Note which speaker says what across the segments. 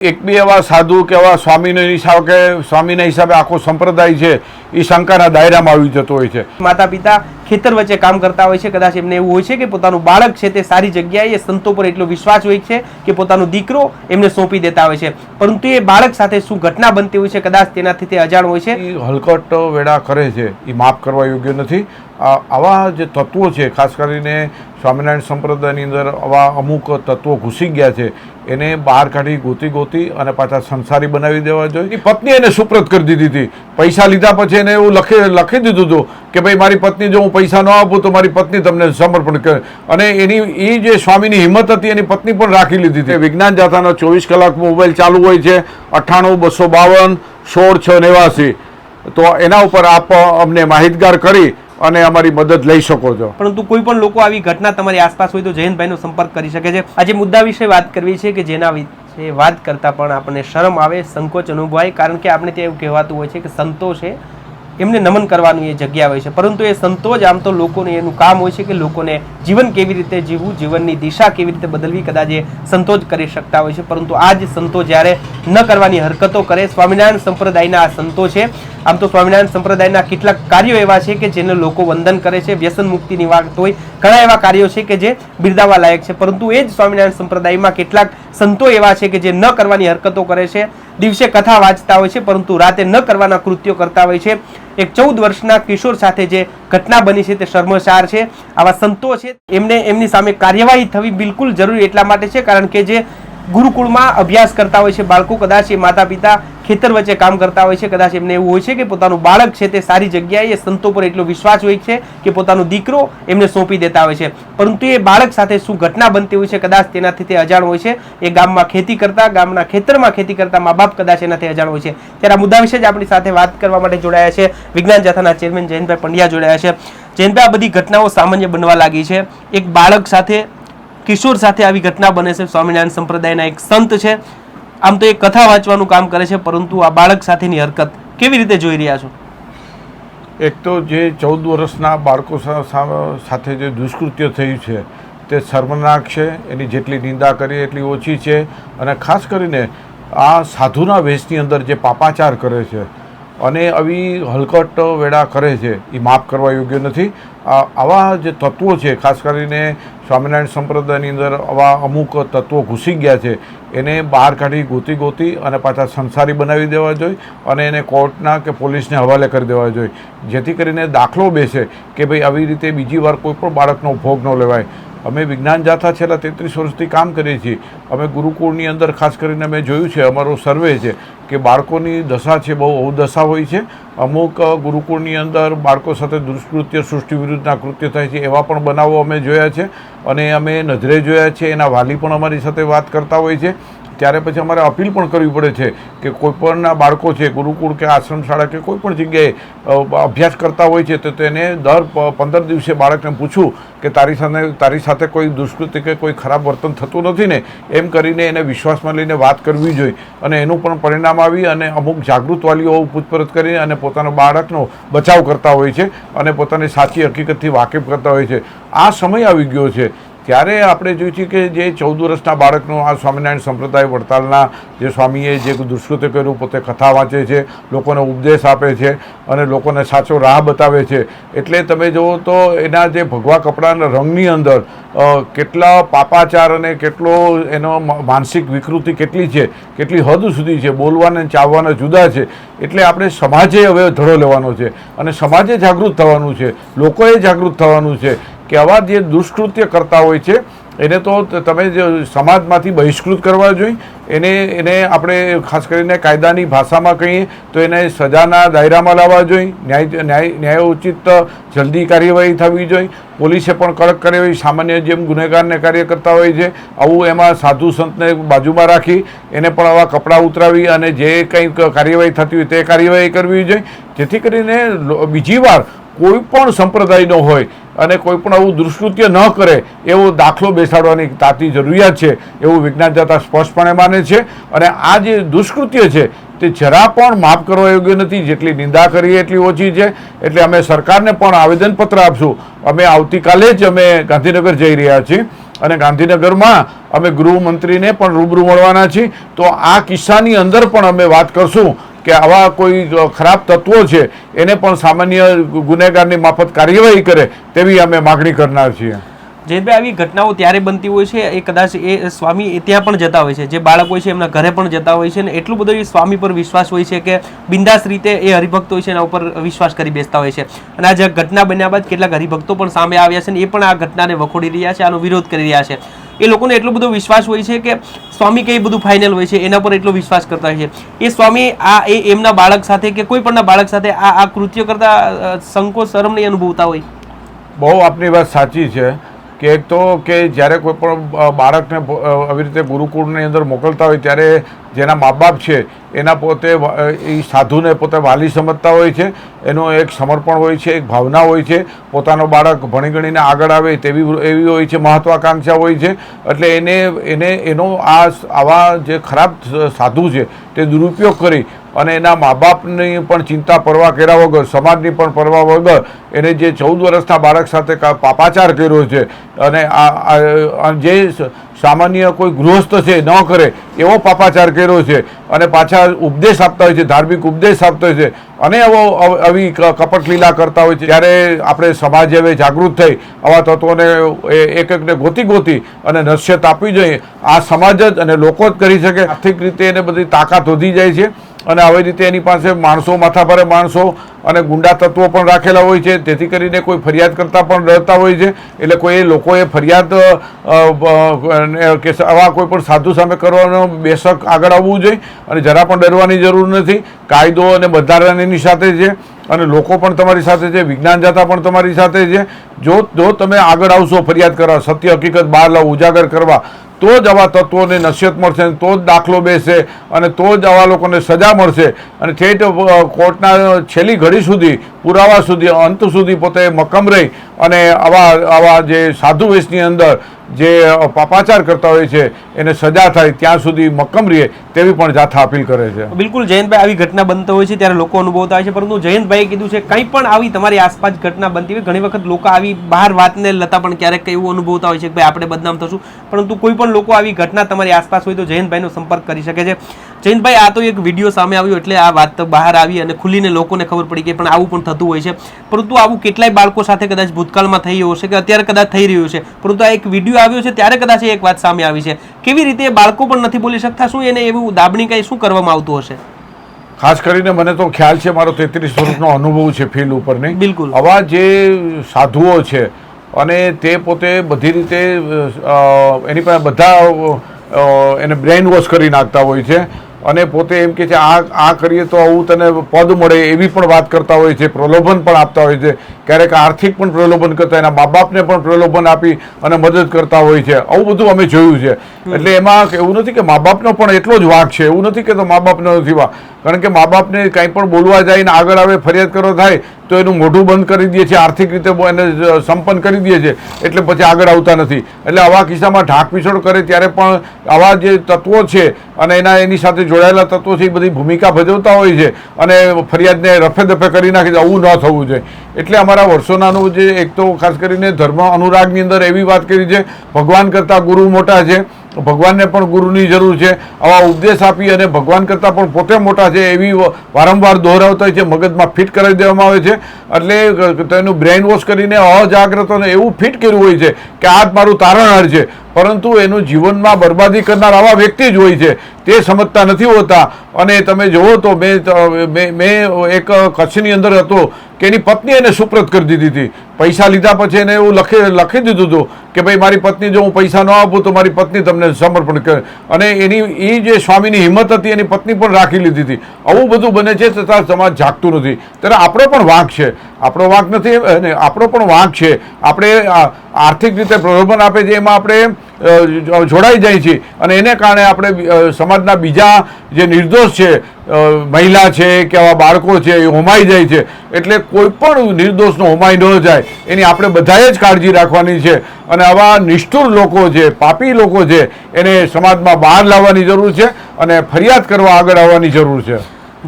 Speaker 1: એક બી એવા સાધુ કે એવા સ્વામીના હિસાબ કે સ્વામીના હિસાબે આખો સંપ્રદાય છે એ શંકાના દાયરામાં આવી જતો હોય છે.
Speaker 2: માતા પિતા ખેતર વચ્ચે કામ કરતા હોય છે. કદાચ એમને એવું હોય છે કે પોતાનું બાળક છે તે સારી જગ્યાએ સંતો પર એટલો વિશ્વાસ હોય છે કે પોતાનો દીકરો એમને સોંપી દેતા હોય છે. પરંતુ એ બાળક સાથે શું ઘટના બનતી હોય છે? કદાચ તેનાથી તે અજાણ હોય છે?
Speaker 1: હલકટ વેડા કરે છે. એ માફ કરવા યોગ્ય નથી. આવા જે તત્વો છે, ખાસ કરીને સ્વામિનારાયણ સંપ્રદાયની અંદર આવા અમુક તત્વો ઘૂસી ગયા છે, એને બહાર કાઢી ગોતી ગોતી અને પાછા સંસારી બનાવી દેવા જોઈએ. પત્ની એને સુપ્રત કરી દીધી હતી. પૈસા લીધા પછી એને એવું લખી લખી દીધું હતું કે, ભાઈ, મારી પત્ની જો હું પૈસા ન આપું તો મારી પત્ની તમને સમર્પણ કરે. અને એની, એ જે સ્વામીની હિંમત હતી, એની પત્ની પણ રાખી લીધી હતી. વિજ્ઞાન જાથાના ચોવીસ કલાક મોબાઈલ ચાલુ હોય છે. અઠ્ઠાણું, બસો બાવન, સોળ, છ, નેવાસી. તો એના ઉપર આપ અમને માહિતગાર કરી અને અમારી મદદ લઈ શકો છો.
Speaker 2: પરંતુ કોઈ પણ લોકો આવી ઘટના તમારી આસપાસ હોય તો જયંતભાઈનો સંપર્ક કરી શકે છે. આજે મુદ્દા વિશે વાત કરવી છે કે જેના વિશે વાત કરતા પણ આપણને શરમ આવે, સંકોચ અનુભવાય, કારણ કે આપણે ત્યાં એવું કહેવાતું હોય છે કે સંતો છે એમને નમન કરવાનું એ જગ્યા હોય છે. પરંતુ એ સંતો જ આમ તો લોકોને એનું કામ હોય છે કે લોકોને જીવન કેવી રીતે જીવવું, જીવનની દિશા કેવી રીતે બદલવી કદાચ એ સંતો જ કરી શકતા હોય છે. પરંતુ આ જ સંતો જ્યારે ન કરવાની હરકતો કરે, સ્વામિનારાયણ સંપ્રદાયના આ સંતો છે. આમ તો સ્વામિનારાયણ સંપ્રદાયના કેટલાક કાર્યો એવા છે કે જેને લોકો વંદન કરે છે. વ્યસન મુક્તિની વાત હોય ઘણા એવા કાર્યો છે કે જે બિરદાવવા લાયક છે. પરંતુ એ જ સ્વામિનારાયણ સંપ્રદાયમાં કેટલાક સંતો એવા છે કે જે ન કરવાની હરકતો કરે છે. દિવસે કથા વાંચતા હોય છે, પરંતુ રાતે ન કરવાના કૃત્યો કરતા હોય છે. એક ચૌદ વર્ષના કિશોર સાથે જે ઘટના બની છે તે શર્મસાર છે. આવા સંતો છે, એમને એમની સામે કાર્યવાહી થવી બિલકુલ જરૂરી એટલા માટે છે, કારણ કે જે ગુરુકુળમાં અભ્યાસ કરતા હોય છે બાળકો, કદાચ એ માતા પિતા ખેતર વચ્ચે કામ કરતા હોય છે. કદાચ એમને એવું હોય છે કે પોતાનું બાળક છે તે સારી જગ્યાએ સંતો પર એટલો વિશ્વાસ હોય છે કે પોતાનો દીકરો એમને સોંપી દેતા હોય છે. પરંતુ એ બાળક સાથે શું ઘટના બનતી હોય છે? કદાચ તેનાથી તે અજાણ હોય છે. એ ગામમાં ખેતી કરતા, ગામના ખેતરમાં ખેતી કરતા મા બાપ કદાચ એનાથી અજાણ હોય છે. ત્યારે આ મુદ્દા વિશે જ આપણી સાથે વાત કરવા માટે જોડાયા છે. વિજ્ઞાન જાથાના ચેરમેન જયંતભાઈ પંડ્યા જોડાયા છે. જયંતભાઈ, આ બધી ઘટનાઓ સામાન્ય બનવા લાગી છે. એક બાળક સાથે, કિશોર સાથે આવી ઘટના બને છે. સ્વામિનારાયણ સંપ્રદાયના એક સંત છે. આમ તો એ કથા વાંચવાનું કામ કરે છે, પરંતુ આ બાળક સાથેની હરકત કેવી રીતે જોઈ રહ્યા છો?
Speaker 1: એક તો જે ચૌદ વર્ષના બાળકો સાથે જે દુષ્કૃત્ય થયું છે, તે શર્મનાક છે, એની જેટલી નિંદા કરીએ એટલી ઓછી છે, અને ખાસ કરીને આ સાધુના વેશની અંદર જે પાપાચાર કરે છે અને આવી હલકટ વેળા કરે છે, એ માફ કરવા યોગ્ય નથી. આવા જે તત્વો છે, ખાસ કરીને સ્વામિનારાયણ સંપ્રદાયની અંદર આવા અમુક તત્વો ઘૂસી ગયા છે, એને બહાર કાઢી ગોતી ગોતી અને પાછા સંસારી બનાવી દેવા જોઈએ અને એને કોર્ટના કે પોલીસને હવાલે કરી દેવા જોઈએ. જેથી કરીને દાખલો બેસે કે ભાઈ આવી રીતે બીજી વાર કોઈ પણ બાળકનો ભોગ ન લેવાય. અમે વિજ્ઞાન જાથા છેલ્લા તેત્રીસ વર્ષથી કામ કરીએ છીએ. અમે ગુરુકુળની અંદર ખાસ કરીને અમે જોયું છે, અમારો સર્વે છે કે બાળકોની દશા છે, બહુ અવદશા હોય છે. અમુક ગુરુકુળની અંદર બાળકો સાથે દુષ્કૃત્ય સૃષ્ટિ વિરુદ્ધના કૃત્ય થાય છે, એવા પણ બનાવો અમે જોયા છે. અને અમે નજરે જોયા છે, એના વાલી પણ અમારી સાથે વાત કરતા હોય છે. ત્યારે પછી અમારે અપીલ પણ કરવી પડે છે કે કોઈપણના બાળકો છે, ગુરુકુળ કે આશ્રમ શાળા કે કોઈપણ જગ્યાએ અભ્યાસ કરતા હોય છે, તો તેને દર પંદર દિવસે બાળકને પૂછવું કે તારી સાથે તારી સાથે કોઈ દુષ્કૃતિ કે કોઈ ખરાબ વર્તન થતું નથી ને? એમ કરીને એને વિશ્વાસમાં લઈને વાત કરવી જોઈએ. અને એનું પણ પરિણામ આવી અને અમુક જાગૃત વાલીઓ પૂછપરછ કરી અને પોતાના બાળકનો બચાવ કરતા હોય છે અને પોતાની સાચી હકીકતથી વાકેફ કરતા હોય છે. આ સમય આવી ગયો છે. ત્યારે આપણે જોયું છે કે જે ચૌદ વર્ષના બાળકનો આ સ્વામિનારાયણ સંપ્રદાય વડતાલના જે સ્વામીએ જે દુષ્કૃત્ય કર્યું, પોતે કથા વાંચે છે, લોકોને ઉપદેશ આપે છે અને લોકોને સાચો રાહ બતાવે છે. એટલે તમે જુઓ તો એના જે ભગવા કપડાના રંગની અંદર કેટલા પાપાચાર અને કેટલો એનો માનસિક વિકૃતિ કેટલી છે, કેટલી હદ સુધી છે, બોલવાના ચાવવાના જુદા છે. એટલે આપણે સમાજે હવે ધડો લેવાનો છે અને સમાજે જાગૃત થવાનું છે. લોકોએ જાગૃત થવાનું છે. કે આવા જે દુષ્કૃત્ય કરતા હોય છે, એને તો તમે જે સમાજમાંથી બહિષ્કૃત કરવા જોઈએ, એને એને આપણે ખાસ કરીને કાયદાની ભાષામાં કહીએ, તો એને સજાના દાયરામાં લાવવા જોઈએ, ન્યાય ન્યાય ન્યાયોચિત જલ્દી કાર્યવાહી થવી જોઈએ. પોલીસે પણ કડક કાર્યવાહી, સામાન્ય જેમ ગુનેગારને કાર્ય કરતા હોય છે, આવું એમાં સાધુ સંતને બાજુમાં રાખી, એને પણ આવા કપડાં ઉતરાવી અને જે કંઈક કાર્યવાહી થતી હોય તે કાર્યવાહી કરવી જોઈએ. જેથી કરીને બીજી વાર કોઈ પણ સંપ્રદાયનો હોય અને કોઈ પણ આવું દુષ્કૃત્ય ન કરે, એવો દાખલો બેસાડવાની તાતી જરૂરિયાત છે, એવું વિજ્ઞાન જાતા સ્પષ્ટપણે માને છે. અને આ જે દુષ્કૃત્ય છે, તે જરા પણ માફ કરવા યોગ્ય નથી. જેટલી નિંદા કરીએ એટલી ઓછી છે. એટલે અમે સરકારને પણ આવેદનપત્ર આપશું. અમે આવતીકાલે જ અમે ગાંધીનગર જઈ રહ્યા છીએ. અને ગાંધીનગરમાં અમે ગૃહમંત્રીને પણ રૂબરૂ મળવાના છીએ. તો આ કિસ્સાની અંદર પણ અમે વાત કરશું. કે આવા કોઈ ખરાબ તત્વો છે, એને પણ સામાન્ય ગુનેગારની માફત કાર્યવાહી કરે તેવી અમે માગણી કરનાર છીએ.
Speaker 2: જયંતભાઈ, આવી ઘટનાઓ ત્યારે બનતી હોય છે, એ કદાચ એ સ્વામી ત્યાં પણ જતા હોય છે, જે બાળક છે એમના ઘરે પણ જતા હોય છે ને એટલું બધું એ સ્વામી પર વિશ્વાસ હોય છે કે બિંદાસ રીતે એ હરિભક્ત હોય છે એના ઉપર વિશ્વાસ કરી બેસતા હોય છે. અને આ જે ઘટના બન્યા બાદ કેટલાક હરિભક્તો પણ સામે આવ્યા છે ને એ પણ આ ઘટનાને વખોડી રહ્યા છે, આનો વિરોધ કરી રહ્યા છે. એ લોકોને એટલો બધો વિશ્વાસ હોય છે કે સ્વામી કંઈ બધું ફાઇનલ હોય છે, એના પર એટલો વિશ્વાસ કરતા હોય છે. એ સ્વામી આ, એ એમના બાળક સાથે કે કોઈ પણના બાળક સાથે આ આ કૃત્ય કરતા સંકોચ શરમ નહીં અનુભવતા હોય.
Speaker 1: બહુ આપની વાત સાચી છે. કે એક તો કે જ્યારે કોઈ પણ બાળકને આવી રીતે ગુરુકુળની અંદર મોકલતા હોય, ત્યારે જેના મા બાપ છે, એના પોતે એ સાધુને પોતે વાલી સમજતા હોય છે, એનું એક સમર્પણ હોય છે, એક ભાવના હોય છે, પોતાનો બાળક ભણી ગણીને આગળ આવે તેવી એવી હોય છે, મહત્વાકાંક્ષા હોય છે, એટલે એને એને એનો આ આવા જે ખરાબ સાધુ છે, તે દુરુપયોગ કરી અને એના મા બાપની પણ ચિંતા પરવા કર્યા વગર, સમાજની પણ પરવા વગર એને જે ચૌદ વર્ષના બાળક સાથે પાપાચાર કર્યો છે અને આ જે સામાન્ય કોઈ ગૃહસ્થ છે, ન કરે, એવો પાપાચાર કર્યો છે અને પાછા ઉપદેશ આપતા હોય છે, ધાર્મિક ઉપદેશ આપતા હોય છે અને એવો આવી કપટ લીલા કરતા હોય છે. ત્યારે આપણે સમાજ હવે જાગૃત થઈ આવા તત્વોને એક એકને ગોતી ગોતી અને નશ્યત આપવી જોઈએ. આ સમાજ જ અને લોકો જ કરી શકે. આર્થિક રીતે એને બધી તાકાત વધી જાય છે. અને આવી રીતે એની પાસે માણસો, માથાભારે માણસો અને ગુંડા તત્વો પણ રાખેલા હોય છે. તેથી કરીને કોઈ ફરિયાદ કરતા પણ ડરતા હોય છે. એટલે કોઈ લોકોએ ફરિયાદ કે આવા કોઈ પણ સાધુ સામે કરવાનો બેશક આગળ આવવું જોઈએ અને જરા પણ ડરવાની જરૂર નથી. કાયદો અને બંધારણ એની સાથે છે અને લોકો પણ તમારી સાથે છે, વિજ્ઞાન જાતા પણ તમારી સાથે છે. જો જો તમે આગળ આવશો ફરિયાદ કરવા, સત્ય હકીકત બહાર લાવ, ઉજાગર કરવા તો જ આવા તત્વોને નસીહત મળશે અને તો જ દાખલો બેસે અને તો જ આવા લોકોને સજા મળશે. અને છેટ કોર્ટના છેલ્લી ઘડી સુધી પુરાવા સુધી, અંત સુધી પોતે મક્કમ રહી અને આવા આવા જે સાધુ વેશની અંદર જે પાપાચાર કરતા હોય છે, એને સજા થાય, ત્યાં સુધી મક્કમ રહે તેવી પણ જાથા અપીલ કરે છે.
Speaker 2: બિલકુલ, જયંતભાઈ આવી ઘટના બનતા હોય છે, ત્યારે લોકો અનુભવતા હોય છે, પરંતુ જયંતભાઈએ કીધું છે, કંઈ પણ આવી તમારી આસપાસ ઘટના બનતી હોય, ઘણી વખત લોકો આવી બહાર વાતને લતા પણ ક્યારેક એવું અનુભવતા હોય છે કે ભાઈ આપણે બદનામ થશું, પરંતુ કોઈ પણ લોકો આવી ઘટના તમારી આસપાસ હોય તો જયંતભાઈનો સંપર્ક કરી શકે છે. જયંતભાઈ આ તો એક વીડિયો સામે આવ્યો એટલે આ વાત બહાર આવી અને ખુલીને લોકોને ખબર પડી કે પણ આવું પણ થતું હોય છે. પરંતુ આવું કેટલાય બાળકો સાથે કદાચ ભૂતકાળમાં થઈ રહ્યું હશે કે અત્યારે કદાચ થઈ રહ્યું છે. પરંતુ આ એક વીડિયો આવ્યો છે ત્યારે કદાચ એક વાત સામે આવી છે. કેવી રીતે બાળકો પણ નથી બોલી શકતા? શું એને એવું દાબણી કઈ શું કરવામાં આવતું હશે?
Speaker 1: ખાસ કરીને મને તો ખ્યાલ છે મારો તેત્રીસ વર્ષનો અનુભવ છે ફિલ્ડ ઉપર નહીં
Speaker 2: બિલકુલ.
Speaker 1: આવા જે સાધુઓ છે અને તે પોતે બધી રીતે એની પાસે બધા એને બ્રેઇન વોશ કરી નાખતા હોય છે. અને પોતે એમ કે છે આ આ કરીએ તો આવું તને પદ મળે એવી પણ વાત કરતા હોય છે પ્રલોભન પણ આપતા હોય છે. ક્યારેક આર્થિક પણ પ્રલોભન કરતા એના મા બાપને પણ પ્રલોભન આપી અને મદદ કરતા હોય છે. આવું બધું અમે જોયું છે. એટલે એમાં એવું નથી કે મા બાપનો પણ એટલો જ વાંક છે એવું નથી કે તો મા બાપનો નથી વાંક કારણ કે મા બાપને કંઈ પણ બોલવા જાય ને આગળ આવે, ફરિયાદ કરો થાય, તો એનું મોઢું બંધ કરી દે છે, આર્થિક રીતે એને સંપન્ન કરી દે છે, એટલે પછી આગળ આવતા નથી. એટલે આવા કિસ્સામાં ઢાંક કરે ત્યારે પણ આવા જે તત્વો છે અને એના એની સાથે જોડાયેલા તત્વો છે, એ બધી ભૂમિકા ભજવતા હોય છે અને ફરિયાદને રફે દફે કરી નાખે છે, આવું ન થવું જોઈએ. એટલે અમારા વર્ષોનાનું જે એક તો ખાસ કરીને ધર્મ અનુરાગની અંદર એવી વાત કરી છે, ભગવાન કરતાં ગુરુ મોટા છે ભગવાનને પણ ગુરુની જરૂર છે. આવા ઉપદેશ આપી અને ભગવાન કરતાં પણ પોતે મોટા છે એવી વારંવાર દોહરાવતા હોય છે, મગજમાં ફિટ કરી દેવામાં આવે છે. એટલે તેનું બ્રેઇન વોશ કરીને અજાગ્રતોને એવું ફિટ કર્યું હોય છે કે આ જ મારું તારણહાર છે. પરંતુ એનું જીવનમાં બરબાદી કરનાર આવા વ્યક્તિ જ હોય છે. તે સમજતા નથી હોતા. અને તમે જુઓ તો મેં મેં- એક કચ્છની અંદર હતો કે એની પત્ની એને સુપ્રત કરી દીધી હતી. પૈસા લીધા પછી એને એવું લખી લખી દીધું હતું કે ભાઈ, મારી પત્ની જો હું પૈસા ન આપું તો મારી પત્ની તમને સમર્પણ કરે. અને એની એ જે સ્વામીની હિંમત હતી એની પત્ની પણ રાખી લીધી હતી. આવું બધું બને છે છતાં સમાજ જાગતું નથી. ત્યારે આપણો પણ વાંક છે. આપણો વાંક નથી આપણો પણ વાંક છે. આપણે આર્થિક રીતે પ્રલોભન આપે છે. એમાં આપણે જોડાઈ જાય છે. અને એને કારણે આપણે સમાજના બીજા જે નિર્દોષ છે મહિલા છે કે આવા બાળકો છે, એ હોમાઈ જાય છે. એટલે કોઈ પણ નિર્દોષનો હોમાઈ ન જાય. એની આપણે બધાએ જ કાળજી રાખવાની છે. અને આવા નિષ્ઠુર લોકો છે, પાપી લોકો છે, એને સમાજમાં બહાર લાવવાની જરૂર છે અને ફરિયાદ કરવા આગળ આવવાની જરૂર છે.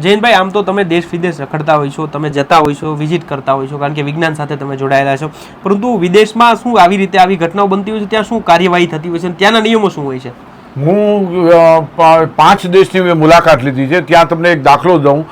Speaker 2: જૈનભાઈ આમ તો તમે દેશ વિદેશ રખડતા હોય છો, તમે જતા હોય છો વિઝિટ કરતા હોય છો, કારણ કે વિજ્ઞાન સાથે તમે જોડાયેલા છો. પરંતુ વિદેશમાં શું આવી રીતે આવી ઘટનાઓ બનતી હોય છે? ત્યાં શું કાર્યવાહી થતી હોય છે? ત્યાંના નિયમો શું હોય છે?
Speaker 1: હું પાંચ દેશની મેં મુલાકાત લીધી છે. ત્યાં તમને એક દાખલો દઉં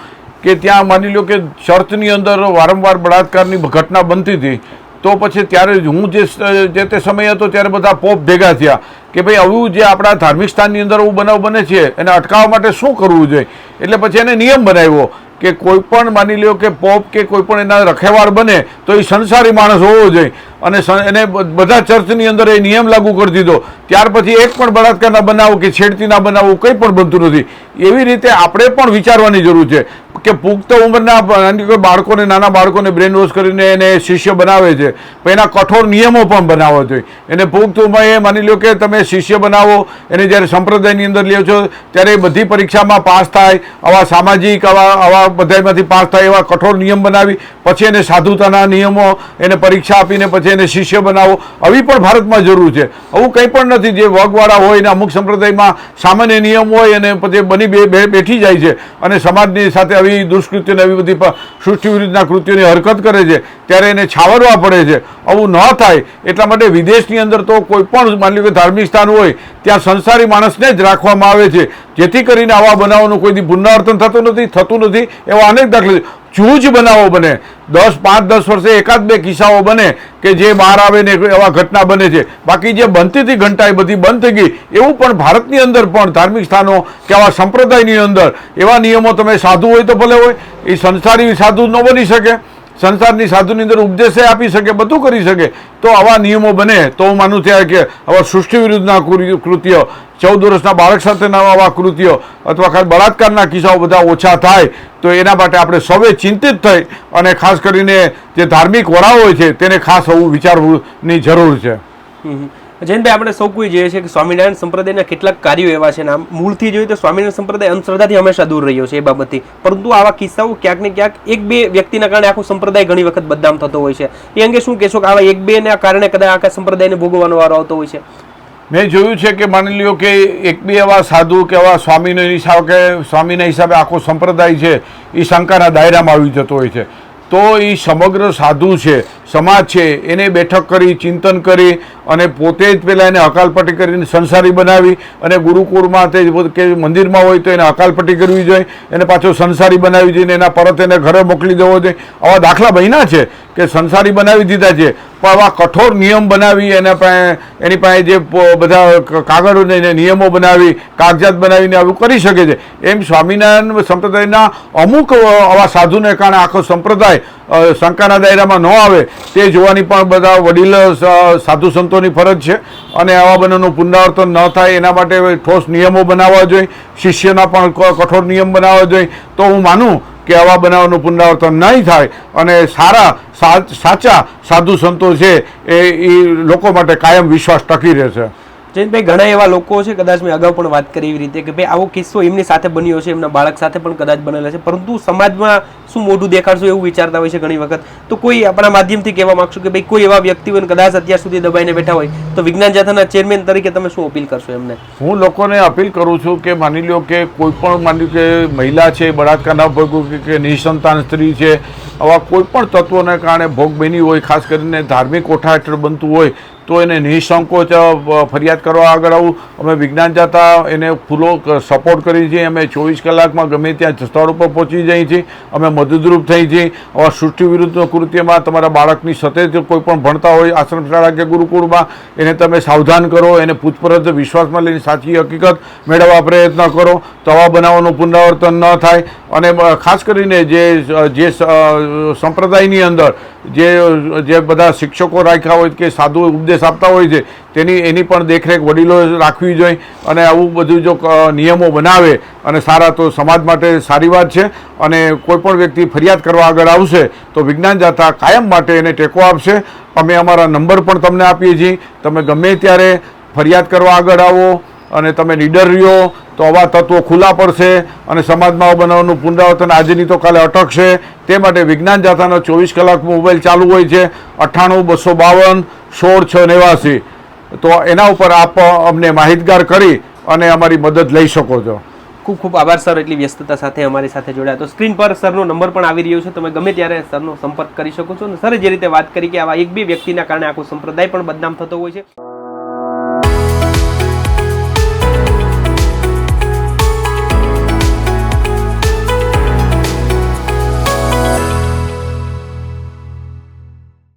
Speaker 1: કે ત્યાં માની લો કે ચર્ચની અંદર વારંવાર બળાત્કારની ઘટના બનતી હતી. તો પછી ત્યારે હું જે જે તે સમય હતો ત્યારે બધા પોપ ભેગા થયા કે ભાઈ આવું જે આપણા ધાર્મિક સ્થાનની અંદર આવું બનાવ બને છે, એને અટકાવવા માટે શું કરવું જોઈએ? એટલે પછી એને નિયમ બનાવ્યો કે કોઈ પણ માની લ્યો કે પોપ કે કોઈ પણ એના રખેવાળ બને તો એ સંસારી માણસ હોવો જોઈએ. અને એને બધા ચર્ચની અંદર એ નિયમ લાગુ કરી દીધો. ત્યાર પછી એક પણ બળાત્કારના બનાવો કે છેડતીના બનાવો કંઈ પણ બનતું નથી. એવી રીતે આપણે પણ વિચારવાની જરૂર છે. કે પુખ્ત ઉંમરના બાળકોને, નાના બાળકોને બ્રેન વોશ કરીને એને શિષ્ય બનાવે છે એના કઠોર નિયમો પણ બનાવવા જોઈએ. એને પુખ્ત ઉંમરે માની લો કે તમે શિષ્ય બનાવો, એને જ્યારે સંપ્રદાયની અંદર લ્યો છો, ત્યારે એ બધી પરીક્ષામાં પાસ થાય, આવા સામાજિક, આવા આવા બધામાંથી પાસ થાય એવા કઠોર નિયમ બનાવી, પછી એને સાધુતાના નિયમો, એને પરીક્ષા આપીને પછી એને શિષ્ય બનાવો. આવી પણ ભારતમાં જરૂર છે. આવું કંઈ પણ નથી. જે વગવાળા હોય ને અમુક સંપ્રદાયમાં સામાન્ય નિયમ હોય અને પછી બની બેઠી જાય છે. અને સમાજની સાથે આવી દુષ્કૃત્યોને આવી બધી સૃષ્ટિ વિરુદ્ધના કૃત્યોની હરકત કરે છે, ત્યારે એને છાવરવા પડે છે. આવું ન થાય. એટલા માટે વિદેશની અંદર તો કોઈ પણ માની લો કે ધાર્મિક સ્થાન હોય, ત્યાં સંસારી માણસને જ રાખવામાં આવે છે. જેથી કરીને આવા બનાવોનું કોઈ પુનરાવર્તન થતું નથી થતું નથી, એવા અનેક દાખલા. જૂજ બનાવો બને. દસ, પાંચ, દસ વર્ષે એકાદ બે કિસ્સાઓ બને કે જે બહાર આવે ને એવા ઘટના બને છે. બાકી જે બનતી હતી ઘંટા એ બધી બંધ થઈ ગઈ, એવું પણ ભારતની અંદર પણ ધાર્મિક સ્થાનો કે આવા સંપ્રદાયની અંદર એવા નિયમો તમે સાધુ હોય તો ભલે હોય, એ સંસારી સાધુ ન બની શકે. સંસારની સાધુની અંદર ઉપદેશે આપી શકે, બધું કરી શકે, તો આવા નિયમો બને. તો હું માનું થયા કે આવા સૃષ્ટિ વિરુદ્ધના કૃત્યો ચૌદ વર્ષના બાળક સાથેના આવા કૃત્યો અથવા ખાસ બળાત્કારના કિસ્સાઓ બધા ઓછા થાય, તો એના માટે આપણે સૌએ ચિંતિત થઈ અને ખાસ કરીને જે ધાર્મિક વડાઓ હોય છે, તેને ખાસ હોવું વિચારવુંની જરૂર છે.
Speaker 2: જૈનભાઈ આપણે સૌ કોઈ જોઈએ છે કે સ્વામિનારાયણ સંપ્રદાયના કેટલાક કાર્યો એવા છે નામ મૂળથી જોઈએ તો સ્વામિનારાયણ સંપ્રદાય અંધશ્રદ્ધાથી હંમેશા દૂર રહ્યો છે એ બાબતથી પરંતુ આવા કિસ્સાઓ ક્યાંક ને ક્યાંક એક બે વ્યક્તિના કારણે આખો સંપ્રદાય ઘણી વખત બદનામ થતો હોય છે. એ અંગે શું કહેશો કે આવા એક બે ના કારણે કદાચ આખા સંપ્રદાયને ભોગવવાનો વારો આવતો હોય છે?
Speaker 1: મેં જોયું છે કે માની લ્યો કે એક બે એવા સાધુ કે એવા સ્વામીના હિસાબ કે સ્વામીના હિસાબે આખો સંપ્રદાય છે એ શંકાના દાયરામાં આવી જતો હોય છે. તો એ સમગ્ર સાધુ છે, સમાજ છે, એને બેઠક કરી, ચિંતન કરી અને પોતે જ પહેલાં એને હકાલપટ્ટી કરીને સંસારી બનાવી અને ગુરુકુળમાં તે કે મંદિરમાં હોય તો એને હકાલપટ્ટી કરવી જોઈએ, એને પાછો સંસારી બનાવી જોઈએ એના પરત એને ઘરે મોકલી દેવો જોઈએ. આવા દાખલા બન્યા છે કે સંસારી બનાવી દીધા છે, પણ આવા કઠોર નિયમ બનાવી એના પાસે, એની પાસે જે બધા કાગળો નિયમો બનાવી, કાગજાત બનાવીને આવું કરી શકે છે. એમ સ્વામિનારાયણ સંપ્રદાયના અમુક આવા સાધુને કારણે આખો સંપ્રદાય શંકાના દાયરામાં ન આવે, તે જોવાની પણ બધા વડીલ સાધુ સંતોની ફરજ છે. અને આવા બનાવનું પુનરાવર્તન ન થાય, એના માટે ઠોસ નિયમો બનાવવા જોઈએ, શિષ્યના પણ કઠોર નિયમ બનાવવા જોઈએ. તો હું માનું કે આવા બનાવનું પુનરાવર્તન નહીં થાય અને સારા સાચા સાધુ સંતો છે એ લોકો માટે કાયમ વિશ્વાસ ટકી રહેશે.
Speaker 2: જયંતભાઈ, ઘણા એવા લોકો છે, કદાચ મેં અગાઉ પણ વાત કરી એવી રીતે કે ભાઈ આવો કિસ્સો એમની સાથે બન્યો છે, એમના બાળક સાથે પણ કદાચ બનેલા છે. પરંતુ સમાજમાં શું મોઢું દેખાડશું એવું વિચારતા હોય છે ઘણી વખત? તો કોઈ આપણા માધ્યમથી કહેવા માંગશો કે ભાઈ કોઈ એવા વ્યક્તિ હોય કદાચ અત્યાર સુધી દબાઈને બેઠા હોય, તો વિજ્ઞાન જાથાના ચેરમેન તરીકે તમે શું અપીલ કરશો એમને?
Speaker 1: હું લોકોને અપીલ કરું છું કે માની લો કે કોઈ પણ માની કે મહિલા છે, બળાત્કારના ભોગ કે નિસંતાન સ્ત્રી છે, આવા કોઈ પણ તત્વોને કારણે ભોગ બની હોય, ખાસ કરીને ધાર્મિક કોઠા હેઠળ બનતું હોય તો એને નિસંકોચ ફરિયાદ કરવા આગળ આવું. અમે વિજ્ઞાન જાતા એને ફૂલો સપોર્ટ કરી છીએ. અમે ચોવીસ કલાકમાં ગમે ત્યાં સ્થળ ઉપર પહોંચી જઈએ છીએ. અમે મદદરૂપ થઈ છીએ. આવા સૃષ્ટિ વિરુદ્ધ કૃત્યમાં તમારા બાળકની સતત કોઈ પણ ભણતા હોય, આશ્રમ શાળા કે ગુરુકુળમાં, એને તમે સાવધાન કરો. એને પૂછપરછ વિશ્વાસમાં લઈને સાચી હકીકત મેળવવા પ્રયત્ન કરો. તવા બનાવવાનું પુનરાવર્તન ન થાય. અને ખાસ કરીને જે જે સંપ્રદાયની અંદર જે જે બધા શિક્ષકો રાખ્યા હોય કે સાધુ ઉપદેશ આપતા હોય છે. તેની, એની પણ દેખરેખ વડીલો રાખવી જોઈએ અને આવું બધું જો નિયમો બનાવે અને સારા તો સમાજ માટે સારી વાત છે અને કોઈપણ વ્યક્તિ ફરિયાદ કરવા આગળ આવશે તો વિજ્ઞાન જાતા કાયમ માટે એને ટેકો આપશે. અમે અમારા નંબર પણ તમને આપીએ છીએ. તમે ગમે ત્યારે ફરિયાદ કરવા આગળ આવો. અને તમે નીડર રહ્યો, તો આવા તત્વો ખુલ્લા પડશે અને સમાજમાં બનાવવાનું પુનરાવર્તન આજની તો કાલે અટકશે. તે માટે વિજ્ઞાન જાથાનો ચોવીસ કલાક મોબાઈલ ચાલુ હોય છે, અઠ્ઠાણું, બસો બાવન, સોળ, છ, નેવાસી. તો એના ઉપર આપ અમને માહિતગાર કરી અને અમારી મદદ લઈ શકો છો.
Speaker 2: ખૂબ ખૂબ આભાર સર, એટલી વ્યસ્તતા સાથે અમારી સાથે જોડાયા. તો સ્ક્રીન પર સરનો નંબર પણ આવી રહ્યો છે, તમે ગમે ત્યારે સરનો સંપર્ક કરી શકો છો. અને સરે જે રીતે વાત કરી કે આવા એક બે વ્યક્તિના કારણે આખો સંપ્રદાય પણ બદનામ થતો હોય છે.